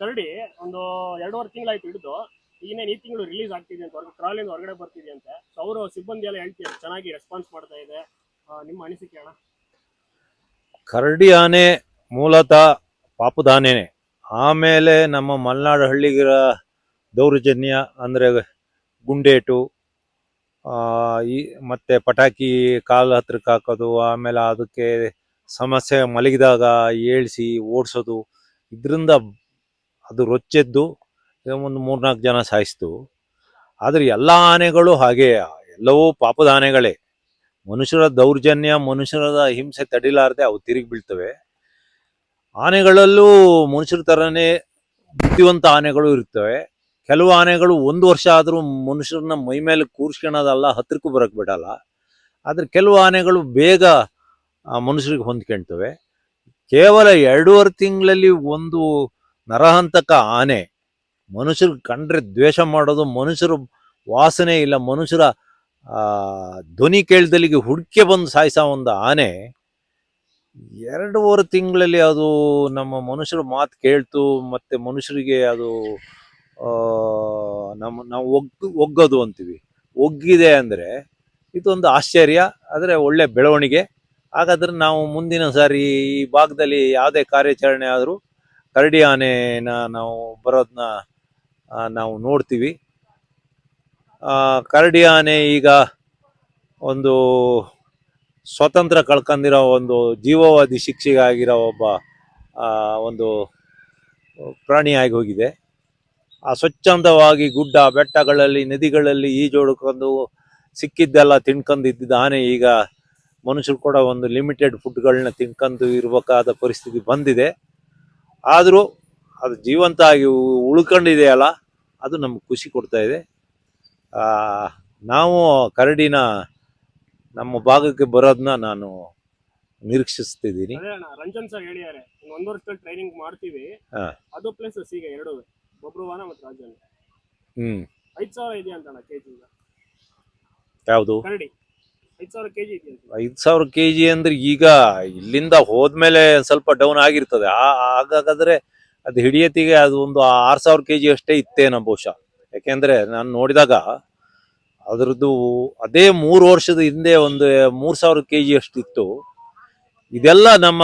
ಕರಡಿ ಒಂದು ಎರಡೂವರೆ ತಿಂಗಳಾಯ್ತು ಹಿಡಿದು ಇನ್ನೇನು ಈ ತಿಂಗಳು ರಿಲೀಸ್ ಆಗ್ತಿದೆ ಅಂತ ಹೊರಗೆ ಟ್ರಾಲಿಂದ ಹೊರಗಡೆ ಬರ್ತಿದೆ ಅಂತ. ಸೊ ಅವರು ಸಿಬ್ಬಂದಿ ಎಲ್ಲ ಹೇಳ್ತಿದ್ದಾರೆ ಚೆನ್ನಾಗಿ ರೆಸ್ಪಾನ್ಸ್ ಮಾಡ್ತಾ ಇದೆ. ನಿಮ್ಮ ಅನಿಸಿಕೆ ಅಣ್ಣ? ಕರಡಿ ಆನೆ ಮೂಲತಃ ಪಾಪದ ಆಮೇಲೆ ನಮ್ಮ ಮಲೆನಾಡು ಹಳ್ಳಿಗಿರ ದೌರ್ಜನ್ಯ ಅಂದರೆ ಗುಂಡೇಟು ಈ ಮತ್ತೆ ಪಟಾಕಿ ಕಾಲು ಹತ್ರಕ್ಕೆ ಹಾಕೋದು, ಆಮೇಲೆ ಅದಕ್ಕೆ ಸಮಸ್ಯೆ ಮಲಗಿದಾಗ ಏಳಿಸಿ ಓಡಿಸೋದು, ಇದರಿಂದ ಅದು ರೊಚ್ಚೆದ್ದು ಒಂದು ಮೂರ್ನಾಲ್ಕು ಜನ ಸಾಯಿಸ್ತು. ಆದರೆ ಎಲ್ಲ ಆನೆಗಳು ಹಾಗೆ, ಎಲ್ಲವೂ ಪಾಪದ ಆನೆಗಳೇ ಮನುಷ್ಯರ ದೌರ್ಜನ್ಯ ಮನುಷ್ಯರ ಹಿಂಸೆ ತಡಿಲಾರದೆ ಅವು ತಿರುಗಿ ಬೀಳ್ತವೆ. ಆನೆಗಳಲ್ಲೂ ಮನುಷ್ಯರ ಥರನೇ ಬುದ್ಧಿವಂತ ಆನೆಗಳು ಇರ್ತವೆ ಕೆಲವು ಆನೆಗಳು ಒಂದು ವರ್ಷ ಆದರೂ ಮನುಷ್ಯರನ್ನ ಮೈ ಮೇಲೆ ಕೂರ್ಸ್ಕೊಳೋದಲ್ಲ ಹತ್ತಿರಕ್ಕೂ ಬರಕ್ ಬಿಡಲ್ಲ. ಆದರೆ ಕೆಲವು ಆನೆಗಳು ಬೇಗ ಮನುಷ್ಯರಿಗೆ ಹೊಂದ್ಕೊಳ್ತವೆ ಕೇವಲ ಎರಡೂವರೆ ತಿಂಗಳಲ್ಲಿ ಒಂದು ನರಹಂತಕ ಆನೆ. ಮನುಷ್ಯರು ಕಂಡ್ರೆ ದ್ವೇಷ ಮಾಡೋದು, ಮನುಷ್ಯರು ವಾಸನೆ ಇಲ್ಲ, ಮನುಷ್ಯರ ಧ್ವನಿ ಕೇಳ್ದಲ್ಲಿಗೆ ಹುಡುಕೆ ಬಂದು ಸಾಯಿಸೋ ಒಂದು ಆನೆ, ಎರಡೂವರೆ ತಿಂಗಳಲ್ಲಿ ಅದು ನಮ್ಮ ಮನುಷ್ಯರ ಮಾತು ಕೇಳ್ತು, ಮತ್ತೆ ಮನುಷ್ಯರಿಗೆ ಅದು ನಮ್ಮ ನಾವು ಒಗ್ ಒಗ್ಗೋದು ಅಂತೀವಿ. ಒಗ್ಗಿದೆ ಅಂದರೆ ಇದೊಂದು ಆಶ್ಚರ್ಯ, ಆದರೆ ಒಳ್ಳೆ ಬೆಳವಣಿಗೆ. ಹಾಗಾದ್ರೆ ನಾವು ಮುಂದಿನ ಸಾರಿ ಈ ಭಾಗದಲ್ಲಿ ಯಾವುದೇ ಕಾರ್ಯಾಚರಣೆ ಆದರೂ ಕರಡಿ ಆನೆನ ನಾವು ಬರೋದನ್ನ ನಾವು ನೋಡ್ತೀವಿ. ಕರಡಿ ಆನೆ ಈಗ ಒಂದು ಸ್ವತಂತ್ರ ಕಳ್ಕೊಂಡಿರೋ ಒಂದು ಜೀವವಾದಿ ಶಿಕ್ಷೆಗಾಗಿರೋ ಒಬ್ಬ ಒಂದು ಪ್ರಾಣಿಯಾಗಿ ಹೋಗಿದೆ. ಆ ಸ್ವಚ್ಛಂದವಾಗಿ ಗುಡ್ಡ, ಬೆಟ್ಟಗಳಲ್ಲಿ, ನದಿಗಳಲ್ಲಿ ಈಜೋಡ್ಕೊಂಡು ಸಿಕ್ಕಿದ್ದೆಲ್ಲ ತಿನ್ಕೊಂಡು ಇದ್ದಿದ್ದ ಆನೆ ಈಗ ಮನುಷ್ಯರು ಕೂಡ ಒಂದು ಲಿಮಿಟೆಡ್ ಫುಡ್ಗಳನ್ನ ತಿನ್ಕೊಂಡು ಇರಬೇಕಾದ ಪರಿಸ್ಥಿತಿ ಬಂದಿದೆ. ಆದರೂ ಅದು ಜೀವಂತ ಆಗಿ ಉಳ್ಕೊಂಡಿದೆಯಲ್ಲ ಅದು ನಮ್ಗೆ ಖುಷಿ ಕೊಡ್ತಾ ಇದೆ. ನಾವು ಕರಡಿನ ನಮ್ಮ ಭಾಗಕ್ಕೆ ಬರೋದನ್ನ ನಾನು ನಿರೀಕ್ಷಿಸ್ತಿದ್ದೀನಿ. ರಂಜನ್ ಸರ್ ಹೇಳಿದ್ದಾರೆ ಒಂದು ವರ್ಷದಲ್ಲಿ ಟ್ರೈನಿಂಗ್ ಮಾಡ್ತೀವಿ. ಅದು ಪ್ಲೇಸಸ್ ಈಗ ಎರಡು ಬಬ್ರುವಾನ ಮತ್ತು ರಾಜನ್. ಹ್ಮ್. ಐದು ಸಾವಿರ ಇದೆಯಾ ಅಂತ ಅಣ್ಣ ಕೆಜಿ ಯಾವುದು? ಕರಡಿ. ಐದು ಸಾವಿರ ಕೆ ಜಿ ಅಂದ್ರೆ ಈಗ ಇಲ್ಲಿಂದ ಹೋದ್ಮೇಲೆ ಸ್ವಲ್ಪ ಡೌನ್ ಆಗಿರ್ತದೆ. ಹಾಗಾದ್ರೆ ಅದು ಹಿಡಿಯತಿಗೆ ಅದು ಒಂದು ಆರು ಸಾವಿರ ಕೆ ಜಿ ಅಷ್ಟೇ ಇತ್ತೇನೋ ಬಹುಶಃ. ಯಾಕೆಂದ್ರೆ ನಾನು ನೋಡಿದಾಗ ಅದರದ್ದು ಅದೇ ಮೂರು ವರ್ಷದ ಹಿಂದೆ ಒಂದು ಮೂರು ಸಾವಿರ ಕೆ ಜಿ ಅಷ್ಟಿತ್ತು. ಇದೆಲ್ಲ ನಮ್ಮ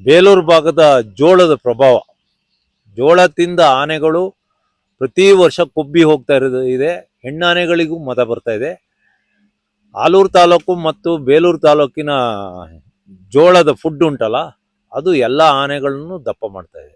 ಬೇಲೂರು ಭಾಗದ ಜೋಳದ ಪ್ರಭಾವ. ಜೋಳ ತಿಂದ ಆನೆಗಳು ಪ್ರತಿ ವರ್ಷ ಕೊಬ್ಬಿ ಹೋಗ್ತಾ ಇರೋದು ಇದೆ. ಹೆಣ್ಣಾನೆಗಳಿಗೂ ಮತ ಬರ್ತಾ ಇದೆ. ಆಲೂರು ತಾಲೂಕು ಮತ್ತು ಬೇಲೂರು ತಾಲೂಕಿನ ಜೋಳದ ಫುಡ್ ಉಂಟಲ್ಲ ಅದು ಎಲ್ಲ ಆನೆಗಳನ್ನು ದಪ್ಪ ಮಾಡ್ತಾ ಇದೆ.